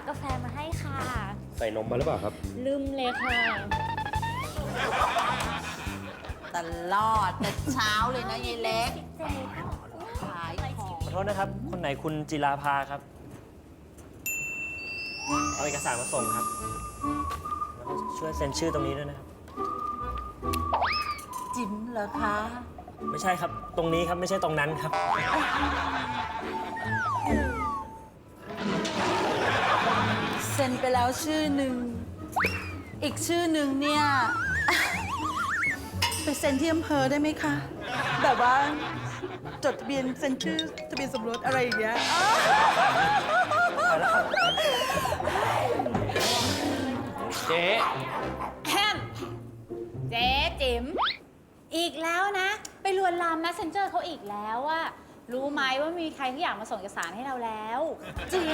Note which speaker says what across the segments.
Speaker 1: เอากาแฟมาให้ค่ะ
Speaker 2: ใส่นมมาหรือเปล่าครับ
Speaker 1: ลืมเลยค่ะ
Speaker 3: ตลอดแต่เช้าเลยนะยายเล็ก
Speaker 1: เจ๊ก็
Speaker 3: ขายของ
Speaker 2: ขอโทษนะครับ คนไหนคุณจิราภาครับ เอาเอกสารมาส่งครับ แล้วก็ช่วยเซ็นชื่อตรงนี้ด้วยนะครับ
Speaker 3: จิ๋มเหรอคะ
Speaker 2: ไม่ใช่ครับ ตรงนี้ครับ ไม่ใช่ตรงนั้นครับ
Speaker 3: เซ็นไปแล้วชื่อหนึ่ง อีกชื่อหนึ่งเนี่ย ไปเซ็นที่อำเภอได้ไหมคะ แบบว่าจดทะเบียนเซ็นชื่อทะเบียนสมรสอะไรอย่างเงี้ยอ้าว
Speaker 4: เจ๊
Speaker 1: แฮมเจ๊จิ๋มอีกแล้วนะ ไปลวนลาม messenger เขาอีกแล้วอะ รู้ไหมว่ามีใครที่อยากมาส่งเอกสารให้เราแล้ว
Speaker 3: จริง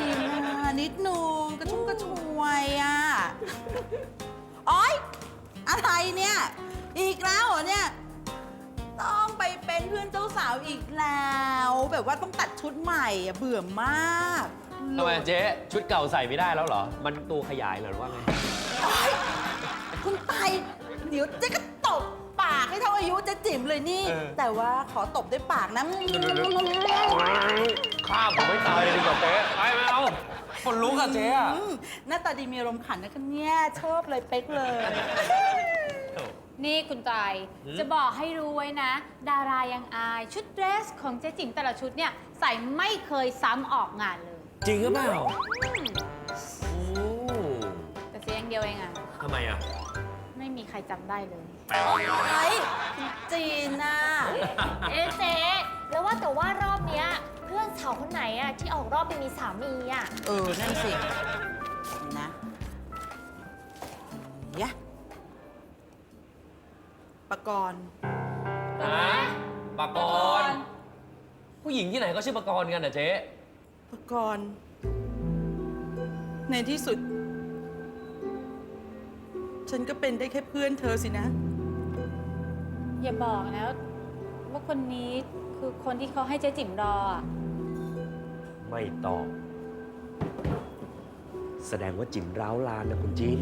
Speaker 3: อะนิดนึงกระชุ่มกระชวยอะอ้อยอะไรเนี่ย อีกแล้วเหรอเนี่ย ต้องไปเป็นเพื่อนเจ้าสาวอีกแล้ว แบบว่าต้องตัดชุดใหม่อะเบื่อมาก
Speaker 4: ทำไมเจ๊ชุดเก่าใส่ไม่ได้แล้วเหรอ มันตัวขยายเหรอหรือว่าไง
Speaker 3: โอ๊ยคุณไตเดี๋ยวเจ๊ก็ ยุเจ๊จิ๋มเลยนี่
Speaker 4: เออ
Speaker 3: แต่ว่าขอตบด้วยปากนะ
Speaker 4: ข้ามผมไม่ตายเลยดีกว่าเจ๊ไปไม่เอาคนลุกอะเจ๊อะ
Speaker 3: อืมหน้าตาดีมีอารมณ์ขันนะคะเนี่ยชอบเลยเป๊กเลย
Speaker 1: นี่คุณไตรจะบอกให้รู้ไว้นะ ดารายังอาย ชุดเดรสของเจ๊จิ๋มแต่ละชุดเนี่ย ใส่ไม่เคยซ้ำออกงานเลย
Speaker 2: จริงหรือเปล่าโอ้
Speaker 1: แต่เสียอย่างเดียวเองอะ
Speaker 2: ทำไมอะ
Speaker 1: ไม่มีใครจำได้เลย
Speaker 3: ไอ้จีนน่ะ
Speaker 5: เอ๊ะเจ๊แล้วว่าแต่ว่ารอบเนี้ย เพื่อนสาวคนไหนอะที่ออกรอบไปมีสามีอะ
Speaker 3: เออ นั่นสินะยะปกรณ์
Speaker 4: ฮะปากรณ์ผู้หญิงที่ไหนก็ชื่อปากรณ์กันอะเจ๊
Speaker 3: ปกรณ์ในที่สุด ฉันก็เป็นได้แค่เพื่อนเธอสินะ
Speaker 1: อย่าบอกนะว่าคนนี้คือคนที่เขาให้เจ๊จิ๋มรออะ
Speaker 2: ไม่ตอบ แสดงว่าจิ๋มร้าวลานนะคุณจีน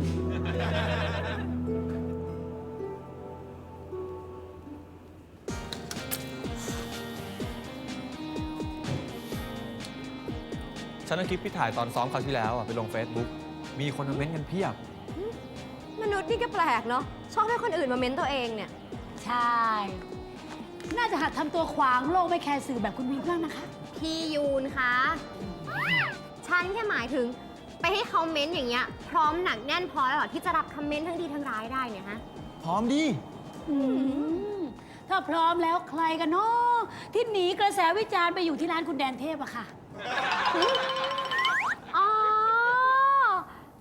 Speaker 6: ฉันเอาคลิปที่ถ่ายตอนซ้อมคราวที่แล้วอะไปลง Facebook มีคนมาเม้นต์กันเพียบ
Speaker 7: มนุษย์นี่ก็แปลกเนาะชอบให้คนอื่นมาเม้นตัวเองเนี่ย
Speaker 8: ใช่ น่าจะหัดทำตัวขวางโลกไม่แคร์สื่อแบบคุณวิทย์บ้างนะคะ
Speaker 7: พี่ยูนคะ ฉันแค่หมายถึงไปให้เขาเม้นอย่างเงี้ย พร้อมหนักแน่นพอแล้วเหรอที่จะรับคอมเมนต์ทั้งดีทั้งร้ายได้เนี่ยฮะ
Speaker 6: พร้อมดี
Speaker 8: อืมถ้าพร้อมแล้วใครกันเนาะที่หนีกระแสวิจารณ์ไปอยู่ที่ร้านคุณแดนเทพอะค่ะ
Speaker 7: อ๋อ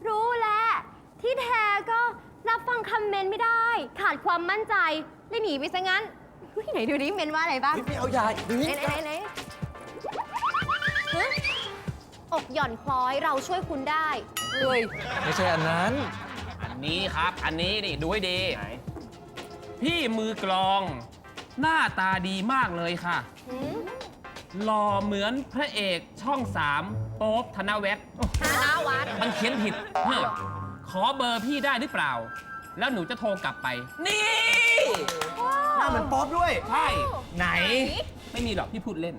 Speaker 7: รู้แล้ว ที่แท้ก็รับฟังคอมเมนต์ไม่ได้ ขาดความมั่นใจเลยหนีไปซะงั้นเฮ้ยไหนดูดิเมนว่าอะไรบ้าง
Speaker 6: ไม่เอาใหญ่ดู
Speaker 7: ไหนไหนไหนไหนฮะอกหย่อนคล้อยเราช่วยคุณได้เลย
Speaker 6: ไม่ใช่อันนั้น
Speaker 4: อันนี้ครับ อันนี้นี่ดูให้ดี พี่มือกลอง หน้าตาดีมากเลยค่ะ
Speaker 7: หืม
Speaker 4: หล่อเหมือนพระเอกช่องสามโป๊บธนเวศ
Speaker 7: ธนาวัฒน์
Speaker 4: มันเขียนผิดเฮ้อขอเบอร์พี่ได้หรือเปล่า แล้วหนูจะโทรกลับไป นี่
Speaker 6: หน้าเหมือนป๊อปด้วย
Speaker 4: ใช่
Speaker 6: ไหน
Speaker 4: ไม่มีหรอกพี่พูดเล่น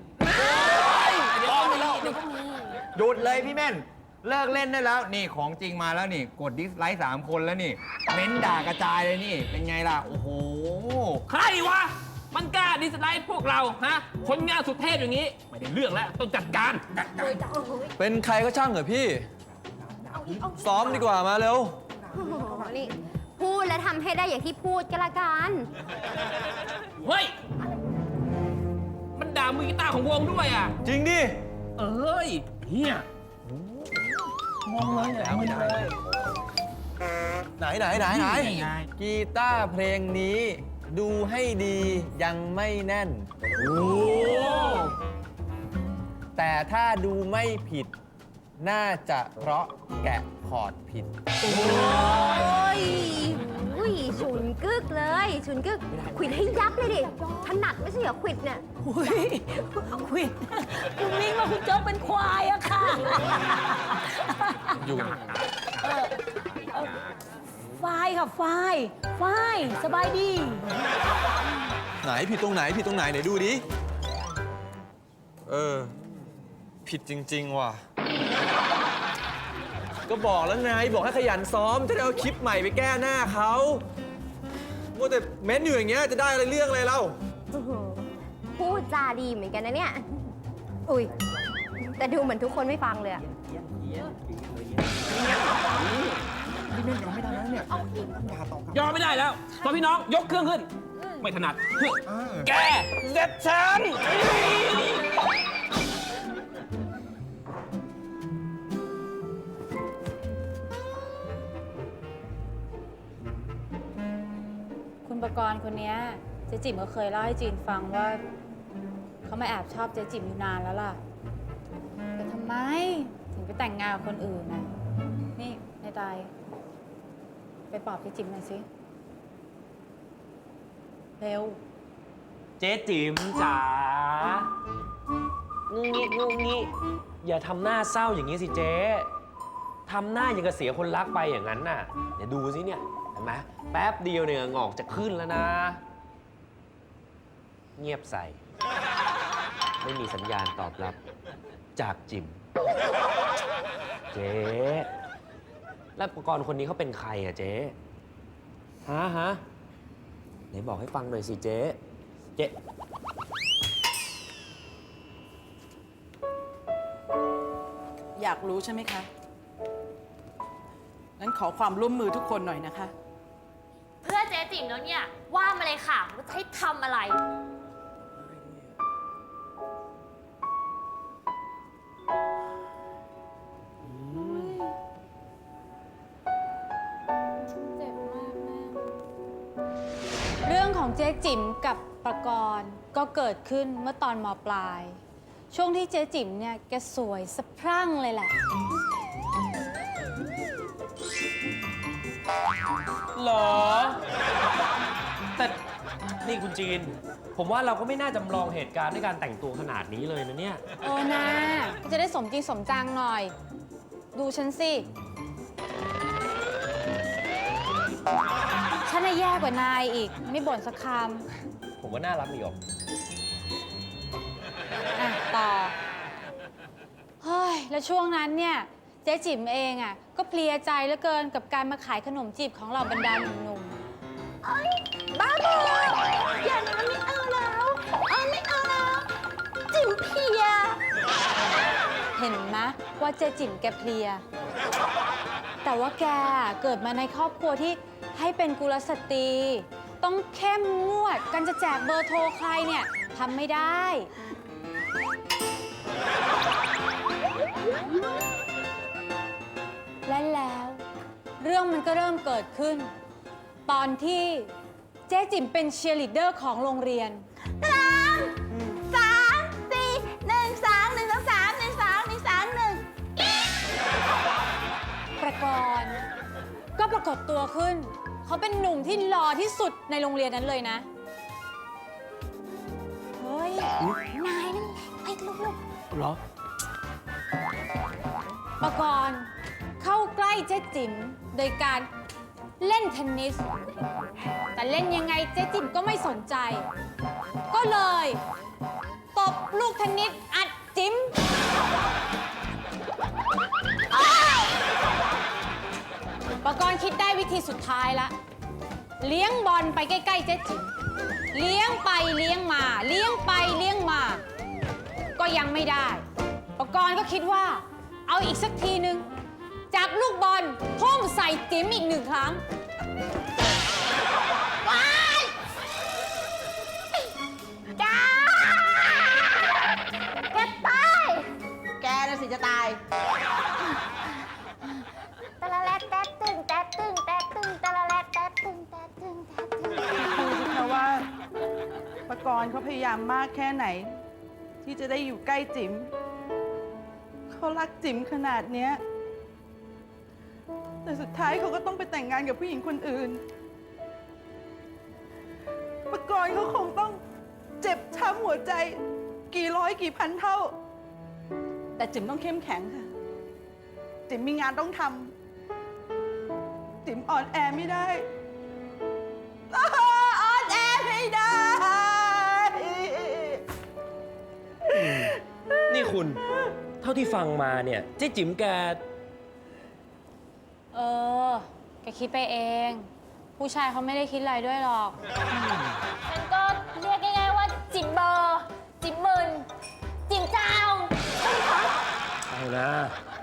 Speaker 9: หยุดเลยพี่แม่น เลิกเล่นได้แล้ว นี่ของจริงมาแล้วนี่ กดดิสไลค์สามคนแล้วนี่ เม้นด่ากระจายเลยนี่ เป็นไงล่ะ โอ้โห
Speaker 4: ใครวะ มันกล้าดิสไลค์พวกเราฮะคนงานสุดเทพอย่างนี้ ไม่ได้เรื่องแล้วต้องจัดการ
Speaker 6: เป็นใครก็ช่างเหรอพี่ ซ้อมดีกว่ามาเร็ว
Speaker 7: โอ้โหนี่ พูดและทำให้ได้อย่างที่พูดก็แล้วกัน
Speaker 4: เฮ้ย มันด่ามือกีตาร์ของวงด้วยอะ
Speaker 6: จริงดิ
Speaker 4: เอ้ยเฮียมองเลยแล้วไม่ได้
Speaker 6: ไหนไหนไหนไหน
Speaker 4: นี่ไง
Speaker 6: กีตาร์เพลงนี้ ดูให้ดียังไม่แน่น
Speaker 4: โอ้
Speaker 6: แต่ถ้าดูไม่ผิด น่าจะเพราะแกะคอร์ดผิด
Speaker 7: โอ้ยอุ้ยฉุนกึกเลยฉุนกึกขวิดให้ยับเลยดิถนัดไม่ใช่เหรอขวิดเนี่ย
Speaker 8: อุ้ยควิดคุณมิ้งว่าคุณโจ๊กเป็นควายอะค่ะ
Speaker 6: ยุ่ง
Speaker 8: ฝ้ายค่ะฝ้ายฝ้ายสบายดี
Speaker 6: ไหนผิดตรงไหนผิดตรงไหนไหนดูดิ เออ ผิดจริง ๆ ว่ะ ก็บอกแล้วไงบอกให้ขยันซ้อม จะได้เอาคลิปใหม่ไปแก้หน้าเขามัวแต่เม้นอยู่อย่างเงี้ยจะได้อะไรเรื่องอะไรเล่า
Speaker 7: อื้อหือพูดจาดีเหมือนกันนะเนี่ย อุ้ย แต่ดูเหมือนทุกคนไม่ฟังเลยอะ
Speaker 4: ยอมไม่ได้แล้วตอนพี่น้องยกเครื่องขึ้น ไม่ถนัด แกเสร็จฉัน
Speaker 1: กรณ์คนเนี้ยเจ๊จิ๋มก็เคยเล่าให้จีนฟังว่า เขามาแอบชอบเจ๊จิ๋มอยู่นานแล้วล่ะ แต่ทำไมถึงไปแต่งงานกับคนอื่นน่ะนี่นายตายไปปลอบเจ๊จิ๋มหน่อยสิเร็ว
Speaker 2: เจ๊จิ๋มจ๋างุ้งงี้งุ้งงี้อย่าทำหน้าเศร้าอย่างนี้สิเจ๊ ทำหน้าอย่างกับเสียคนรักไปอย่างนั้นน่ะ เดี๋ยวดูสิเนี่ยเห็นไหมแป๊บเดียวเนี่ยงอกจะขึ้นแล้วนะ เงียบใส่ ไม่มีสัญญาณตอบรับ จากจิม เจ๊แล้วอุปกรณ์คนนี้เขาเป็นใครอะเจ๊ฮะฮะไหนบอกให้ฟังหน่อยสิเจ๊เจ๊
Speaker 3: อยากรู้ใช่ไหมคะ งั้นขอความร่วมมือทุกคนหน่อยนะคะ
Speaker 5: เพื่อเจ๊จิ๋มแล้วเนี่ย ว่ามาเลยค่ะว่าจะให้ทำอะไร
Speaker 1: เรื่องของเจ๊จิ๋มกับประกรณ์ก็เกิดขึ้นเมื่อตอนมปลาย ช่วงที่เจ๊จิ๋มเนี่ยแกสวยสะพรั่งเลยแหละ
Speaker 2: หรอ แต่นี่คุณจีน ผมว่าเราก็ไม่น่าจำลองเหตุการณ์ด้วยการแต่งตัวขนาดนี้เลยนะเนี่ย
Speaker 1: เออนะก็จะได้สมจริงสมจังหน่อย ดูฉันสิ ฉันน่ะแย่กว่านายอีก ไม่บ่นสักค
Speaker 2: ผมว่าน่ารักดีออกำ
Speaker 1: อะต่อ เฮ้ย แล้วช่วงนั้นเนี่ย เจ๊จิ๋มเองอะก็เพลียใจเหลือเกินกับการมาขายขนมจีบของเหล่าบรรดาหนุ่มๆ
Speaker 7: บ้าบออย่านะไม่เอาแล้วเอาไม่เอาแล้ว จิ๋มเพลีย
Speaker 1: เห็นไหมว่าเจ๊จิ๋มแกเพลีย แต่ว่าแกเกิดมาในครอบครัวที่ให้เป็นกุลสตรี ต้องเข้มงวดกันจะแจกเบอร์โทรใครเนี่ยทำไม่ได้ และแล้ว เรื่องมันก็เริ่มเกิดขึ้น ตอนที่เจ๊จิ๋มเป็นเชียร์ลีดเดอร์ของโรงเรียน
Speaker 7: สามสี่หนึ่งสามหนึ่งสองสามหนึ่งสามหนึ่งสามหนึ่ง
Speaker 1: ประกรณ์ก็ปรากฏตัวขึ้น เขาเป็นหนุ่มที่หล่อที่สุดในโรงเรียนนั้นเลยนะ เฮ้ย
Speaker 7: นายนั่นแหละไปลุกลุก
Speaker 2: เหรอ
Speaker 1: ประกรณ์ เข้าใกล้เจ๊จิ๋มโดยการเล่นเทนนิส แต่เล่นยังไงเจ๊จิ๋มก็ไม่สนใจ ก็เลยตบลูกเทนนิสอัดจิ๋มประกรณ์คิดได้วิธีสุดท้ายละ เลี้ยงบอลไปใกล้ๆเจ๊จิ๋มเลี้ยงไปเลี้ยงมา เลี้ยงไปเลี้ยงมา ก็ยังไม่ได้ ประกรณ์ก็คิดว่า เอาอีกสักทีนึง จับลูกบอลทุ่มใส่จิ๋มอีกหนึ่งครั้ง
Speaker 7: จ้าแกตาย
Speaker 3: แกน่ะสิจะตาย
Speaker 7: ตะละแลดแตดตึงแตดตึงแตดตึงตะละแลดแตดตึงแตดตึงแตดตึง
Speaker 3: ดูสิคะว่าประกรณ์เขาพยายามมากแค่ไหน ที่จะได้อยู่ใกล้จิ๋มเขารักจิ๋มขนาดเนี้ยแต่ สุดท้ายเขาก็ต้องไปแต่งงานกับผู้หญิงคนอื่นประกรณ์เขาคงต้องเจ็บช้ำหัวใจ กี่ร้อยกี่พันเท่า แต่จิ๋มต้องเข้มแข็งค่ะ จิ๋มมีงานต้องทำจิ๋มอ่อนแอไม่ได้อ่อนแอไม่ได้
Speaker 4: นี่คุณ เท่าที่ฟังมาเนี่ยเจ๊จิ๋มแก
Speaker 1: เออ แกคิดไปเอง ผู้ชายเขาไม่ได้คิดอะไรด้วยหรอก
Speaker 10: ฉันก็เรียกง่ายๆว่าจิมเบอร์จิมมึนจิมเจ้า
Speaker 4: เอานะ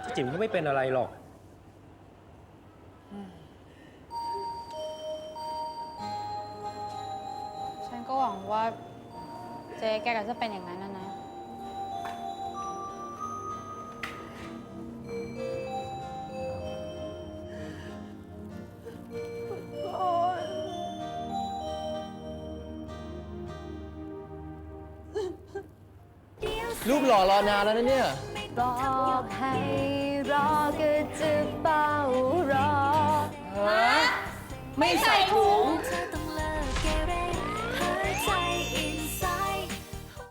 Speaker 4: เจ๊จิ๋มก็ไม่เป็นอะไรหรอก
Speaker 1: ฉันก็หวังว่าเจ๊แกก็จะเป็นอย่างนั้นนะนะ
Speaker 11: รูปหล่อรอนานแล้วนะเนี่ย
Speaker 8: บอกให้รอก็จะเฝ้ารอ
Speaker 3: ไม่ส